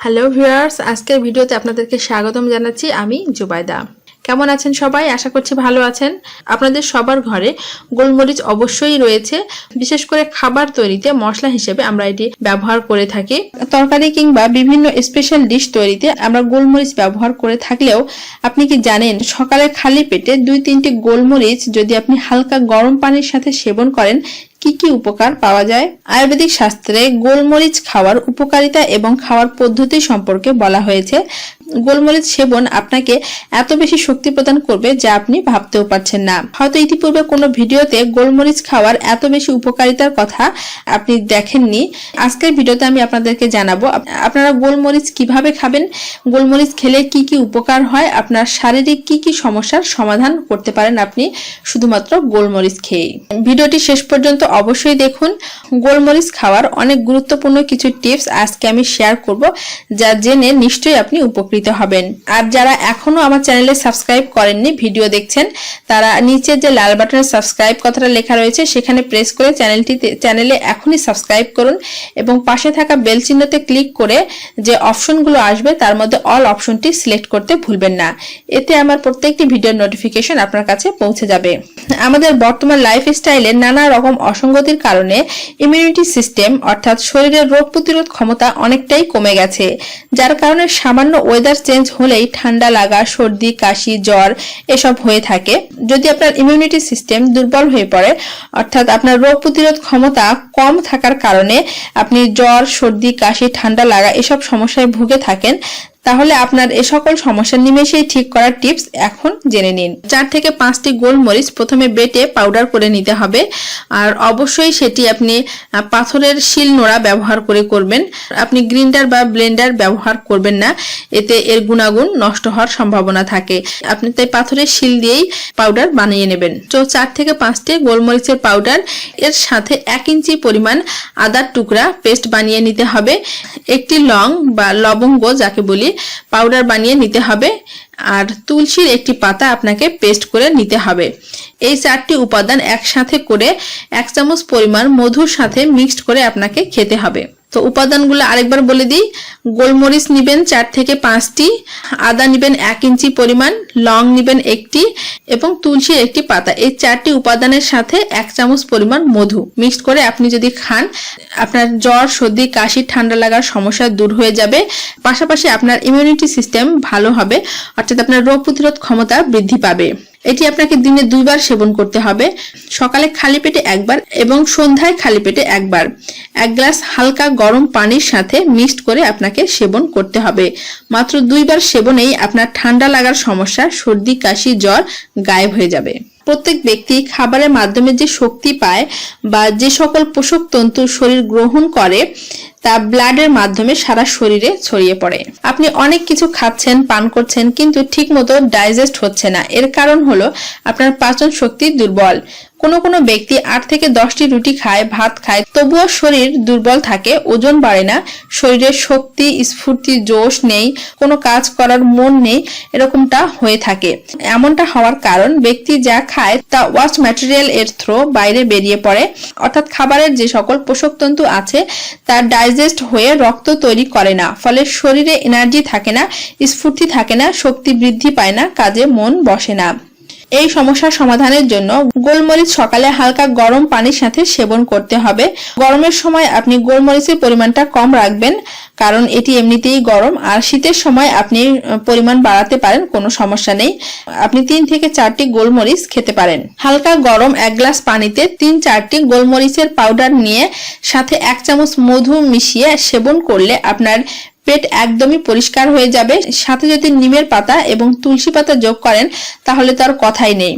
Hello viewers আজকের ভিডিওতে আপনাদেরকে স্বাগতম জানাচ্ছি আমি জুবাইদা। কেমন আছেন সবাই? আশা করছি ভালো আছেন। আপনাদের সবার ঘরে গোলমরিচ অবশ্যই রয়েছে। বিশেষ করে খাবার তৈরিতে মশলা হিসেবে আমরা এটি ব্যবহার করে থাকি। তরকারি কিংবা বিভিন্ন স্পেশাল ডিশ তৈরিতে আমরা গোলমরিচ ব্যবহার করে থাকলেও আপনি কি জানেন, সকালে খালি পেটে দুই তিনটি গোলমরিচ যদি আপনি হালকা গরম পানির সাথে সেবন করেন কি কি উপকার পাওয়া যায়? আয়ুর্বেদিক শাস্ত্রে গোলমরিচ খাওয়ার উপকারিতা এবং খাওয়ার পদ্ধতি সম্পর্কে বলা হয়েছে। গোলমরিচ সেবন আপনাকে এত বেশি শক্তি প্রদান করবে যা আপনি ভাবতেও পারছেন না। হয়তো ইতিপূর্বে কোনো ভিডিওতে গোলমরিচ খাওয়ার এত বেশি উপকারিতার কথা আপনি দেখেননি। আজকের ভিডিওতে আমি আপনাদেরকে জানাব আপনারা গোলমরিচ কীভাবে খাবেন? গোলমরিচ খেলে কি কি উপকার হয়? আপনার শারীরিক কি কি সমস্যার সমাধান করতে পারেন আপনি? শুধুমাত্র গোলমরিচ খেয়ে ভিডিওটি শেষ পর্যন্ত অবশ্যই দেখুন। গোলমরিচ খাওয়ার অনেক গুরুত্বপূর্ণ কিছু টিপস আজকে আমি শেয়ার করব, যা জেনে নিশ্চয়ই আপনি উপকৃত হবেন। আর যারা এখনও আমার চ্যানেলে সাবস্ক্রাইব করেননি ভিডিও দেখছেন, তারা নিচে যে লাল বাটনে সাবস্ক্রাইব কথাটা লেখা রয়েছে, সেখানে প্রেস করে চ্যানেলটিতে চ্যানেলে এখনই সাবস্ক্রাইব করুন এবং পাশে থাকা বেল চিহ্নতে ক্লিক করে যে অপশনগুলো আসবে, তার মধ্যে অল অপশনটি সিলেক্ট করতে ভুলবেন না। এতে আমার প্রত্যেকটি ভিডিওর নোটিফিকেশন আপনার কাছে পৌঁছে যাবে। আমাদের বর্তমান লাইফস্টাইলে নানা রকম অসঙ্গতির কারণে ইমিউনিটি সিস্টেম অর্থাৎ শরীরের রোগ প্রতিরোধ ক্ষমতা অনেকটাই কমে গেছে, যার কারণে সামান্য ওয়েদার চেঞ্জ হলেই ঠান্ডা লাগা, সর্দি, কাশি, জ্বর এসব হয়ে থাকে। যদি আপনার ইমিউনিটি সিস্টেম দুর্বল হয়ে পড়ে, অর্থাৎ আপনার রোগ প্রতিরোধ ক্ষমতা কম থাকার কারণে আপনি জ্বর, সর্দি, কাশি, ঠান্ডা লাগা এসব সমস্যায় ভুগে থাকেন তাহলে আপনার এ সকল সমস্যা নিমেষেই ঠিক করার টিপস এখন জেনে নিন। চার থেকে পাঁচটি গোলমরিচ প্রথমে বেটে পাউডার করে নিতে হবে, আর অবশ্যই সেটি আপনি পাথরের শিল নোড়া ব্যবহার করে করবেন। আপনি গ্রিন্ডার বা ব্লেন্ডার ব্যবহার করবেন না, এতে এর গুণাগুণ নষ্ট হওয়ার সম্ভাবনা থাকে। আপনি তাই পাথরের শিল দিয়েই পাউডার বানিয়ে নেবেন। তো চার থেকে পাঁচটি গোলমরিচের পাউডার, এর সাথে এক ইঞ্চি পরিমাণ আদার টুকরা পেস্ট বানিয়ে নিতে হবে। একটি লং বা লবঙ্গ যাকে বলি পাউডার বানিয়ে নিতে হবে। আর তুলসীর একটি পাতা আপনাকে পেস্ট করে নিতে হবে। এই চারটি উপাদান একসাথে করে এক চামচ পরিমাণ মধুর সাথে মিক্সড করে আপনাকে খেতে হবে। তো উপাদানগুলো আরেকবার বলে দিই। গোলমরিচ নিবেন চার থেকে পাঁচটি, আদা নিবেন এক ইঞ্চি পরিমাণ, লং নিবেন একটি এবং তুলসীর একটি পাতা। এই চারটি উপাদানের সাথে এক চামচ পরিমাণ মধু। মিক্সড করে আপনি যদি খান, আপনার জ্বর, সর্দি, কাশি, ঠান্ডা লাগার সমস্যা দূর হয়ে যাবে। পাশাপাশি আপনার ইমিউনিটি সিস্টেম ভালো হবে, অর্থাৎ আপনার রোগ প্রতিরোধ ক্ষমতা বৃদ্ধি পাবে। এটি আপনাকে দিনে দুইবার সেবন করতে হবে। সকালে খালি পেটে একবার এবং সন্ধ্যায় খালি পেটে একবার। এক গ্লাস হালকা গরম পানির সাথে মিক্সড করে আপনাকে সেবন করতে হবে। মাত্র দুইবার সেবনেই আপনার ঠান্ডা লাগার সমস্যা, সর্দি, কাশি, জ্বর গায়েব হয়ে যাবে। প্রত্যেক ব্যক্তি খাবারের মাধ্যমে যে শক্তি পায় বা যে সকল পোষক তন্তু শরীর গ্রহণ করে তা ব্লাডের মাধ্যমে সারা শরীরে ছড়িয়ে পড়ে। আপনি অনেক কিছু খাচ্ছেন, পান করছেন, কিন্তু ঠিকমতো ডাইজেস্ট হচ্ছে না। এর কারণ হলো আপনার পাচন শক্তি দুর্বল। কোনো কোনো ব্যক্তি আট থেকে দশটি রুটি খায়, ভাত খায়, তবুও শরীর দুর্বল থাকে, ওজন বাড়ে না, শরীরের শক্তি, স্ফূর্তি, জোশ নেই, কোনো কাজ করার মন নেই, এরকমটা হয়ে থাকে। এমনটা হওয়ার কারণ, ব্যক্তি যা খায় তা ওয়াচ ম্যাটেরিয়াল এর থ্রো বাইরে বেরিয়ে পড়ে। অর্থাৎ খাবারের যে সকল পোষক তন্তু আছে, তা ডাইজেস্ট হয়ে রক্ত তৈরি করে না। ফলে শরীরে এনার্জি থাকে না, স্ফূর্তি থাকে না, শক্তি বৃদ্ধি পায় না, কাজে মন বসে না। এই সমস্যার সমাধানের জন্য গোলমরিচ সকালে হালকা গরম পানির সাথে সেবন করতে হবে। গরমের সময় আপনি গোলমরিচের পরিমাণটা কম রাখবেন, কারণ এটি এমনিতেই গরম। আর শীতের সময় আপনি পরিমাণ বাড়াতে পারেন, কোনো সমস্যা নেই। আপনি তিন থেকে চারটি গোলমরিচ খেতে পারেন। হালকা গরম এক গ্লাস পানিতে তিন চারটি গোলমরিচের পাউডার নিয়ে সাথে এক চামচ মধু মিশিয়ে সেবন করলে আপনার পেট একদমই পরিষ্কার হয়ে যাবে। সাথে যদি নিমের পাতা এবং তুলসী পাতা যোগ করেন, তাহলে তার কথাই নেই।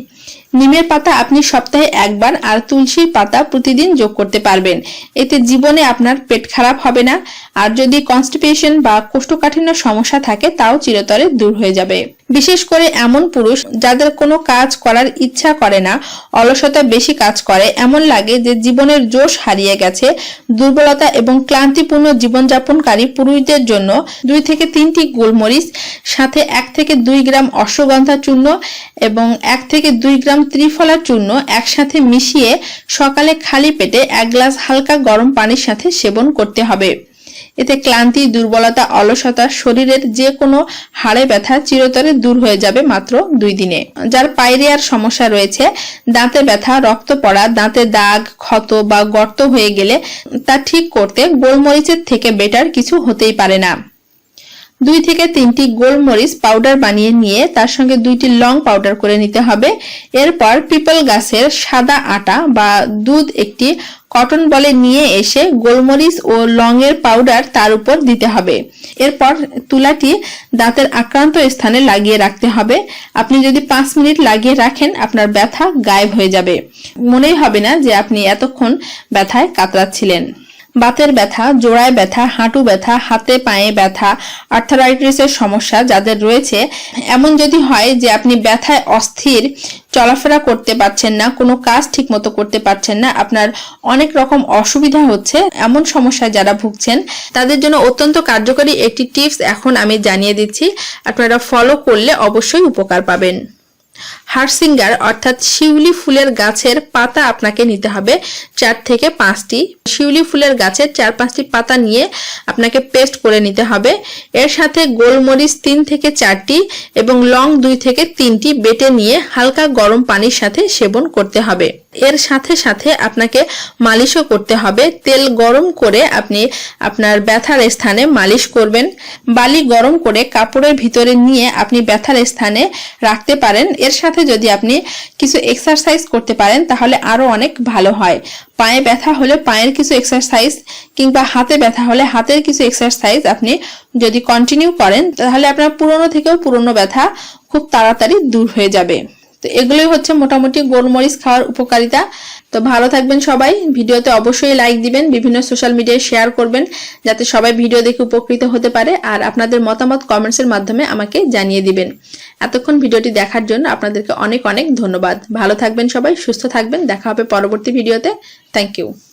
নিমের পাতা আপনি সপ্তাহে একবার আর তুলসীর পাতা প্রতিদিন যোগ করতে পারবেন। এতে জীবনে আপনার পেট খারাপ হবে না। আর যদি কনস্টিপেশন বা কোষ্ঠকাঠিন্য সমস্যা থাকে, তাও চিরতরে দূর হয়ে যাবে। বিশেষ করে এমন পুরুষ যাদের কোনো কাজ করার ইচ্ছা করে না, অলসতা বেশি কাজ করে, এমন লাগে যে জীবনের জোশ হারিয়ে গেছে। দুর্বলতা এবং ক্লান্তিপূর্ণ জীবনযাপনকারী পুরুষদের জন্য দুই থেকে তিনটি গোলমরিচ, সাথে এক থেকে দুই গ্রাম অশ্বগন্ধা চূর্ণ এবং এক থেকে দুই গ্রাম ত্রিফলা চূর্ণ একসাথে মিশিয়ে সকালে খালি পেটে এক গ্লাস হালকা গরম পানির সাথে সেবন করতে হবে। এতে ক্লান্তি, দুর্বলতা, অলসতা, শরীরের যে কোনো হাড়ে ব্যথা চিরতরে দূর হয়ে যাবে মাত্র দুই দিনে। যার পাইরিয়ার সমস্যা রয়েছে, দাঁতে ব্যথা, রক্ত পড়া, দাঁতে দাগ, ক্ষত বা গর্ত হয়ে গেলে তা ঠিক করতে গোলমরিচের থেকে বেটার কিছু হতেই পারে না। দুই থেকে তিনটি গোলমরিচ পাউডার বানিয়ে নিয়ে তার সঙ্গে দুইটি লং পাউডার করে নিতে হবে। এরপর পিপল গাছের সাদা আটা বা দুধ একটি কটন বলে নিয়ে এসে গোলমরিচ ও লং এর পাউডার তার উপর দিতে হবে। এরপর তুলাটি দাঁতের আক্রান্ত স্থানে লাগিয়ে রাখতে হবে। আপনি যদি পাঁচ মিনিট লাগিয়ে রাখেন, আপনার ব্যথা গায়েব হয়ে যাবে। মনেই হবে না যে আপনি এতক্ষণ ব্যথায় কাতরাচ্ছিলেন। বাতের ব্যথা, জোড়ায় ব্যথা, হাঁটু ব্যথা, হাতে পায়ে ব্যথা, আর্থারাইটিসের সমস্যা যাদের রয়েছে, এমন যদি হয় যে আপনি ব্যথায় অস্থির, চলাফেরা করতে পারছেন না, কোনো কাজ ঠিকমতো করতে পারছেন না, আপনার অনেক রকম অসুবিধা হচ্ছে, এমন সমস্যায় যারা ভুগছেন, তাদের জন্য অত্যন্ত কার্যকরী একটি টিপস এখন আমি জানিয়ে দিচ্ছি। আপনারা ফলো করলে অবশ্যই উপকার পাবেন। হারসিঙ্গার, অর্থাৎ শিউলি ফুলের গাছের পাতা আপনাকে নিতে হবে চার থেকে পাঁচটি। শিউলি ফুলের গাছের চার পাঁচটি পাতা নিয়ে আপনাকে পেস্ট করে নিতে হবে। এর সাথে গোলমরিচ তিন থেকে চারটি এবং লং দুই থেকে তিনটি বেটে নিয়ে হালকা গরম পানির সাথে সেবন করতে হবে। এর সাথে সাথে আপনাকে মালিশও করতে হবে। তেল গরম করে আপনি আপনার ব্যথার স্থানে মালিশ করবেন। বালি গরম করে কাপড়ের ভিতরে নিয়ে আপনি ব্যথার স্থানে রাখতে পারেন। এর সাথে যদি আপনি কিছু এক্সারসাইজ করতে পারেন, তাহলে আরও অনেক ভালো হয়। পায়ে ব্যথা হলে পায়ের কিছু এক্সারসাইজ কিংবা হাতে ব্যথা হলে হাতের কিছু এক্সারসাইজ আপনি যদি কন্টিনিউ করেন, তাহলে আপনার পুরনো থেকেও পুরনো ব্যথা খুব তাড়াতাড়ি দূর হয়ে যাবে। তো এগুলোই হচ্ছে মোটামুটি গোলমরিচ খাওয়ার উপকারিতা। তো ভালো থাকবেন সবাই। ভিডিওতে অবশ্যই লাইক দিবেন, বিভিন্ন সোশ্যাল মিডিয়ায় শেয়ার করবেন, যাতে সবাই ভিডিও দেখে উপকৃত হতে পারে আর আপনাদের মতামত কমেন্টসের মাধ্যমে আমাকে জানিয়ে দিবেন। এতক্ষণ ভিডিওটি দেখার জন্য আপনাদেরকে অনেক অনেক ধন্যবাদ। ভালো থাকবেন সবাই, সুস্থ থাকবেন। দেখা হবে পরবর্তী ভিডিওতে থ্যাংক ইউ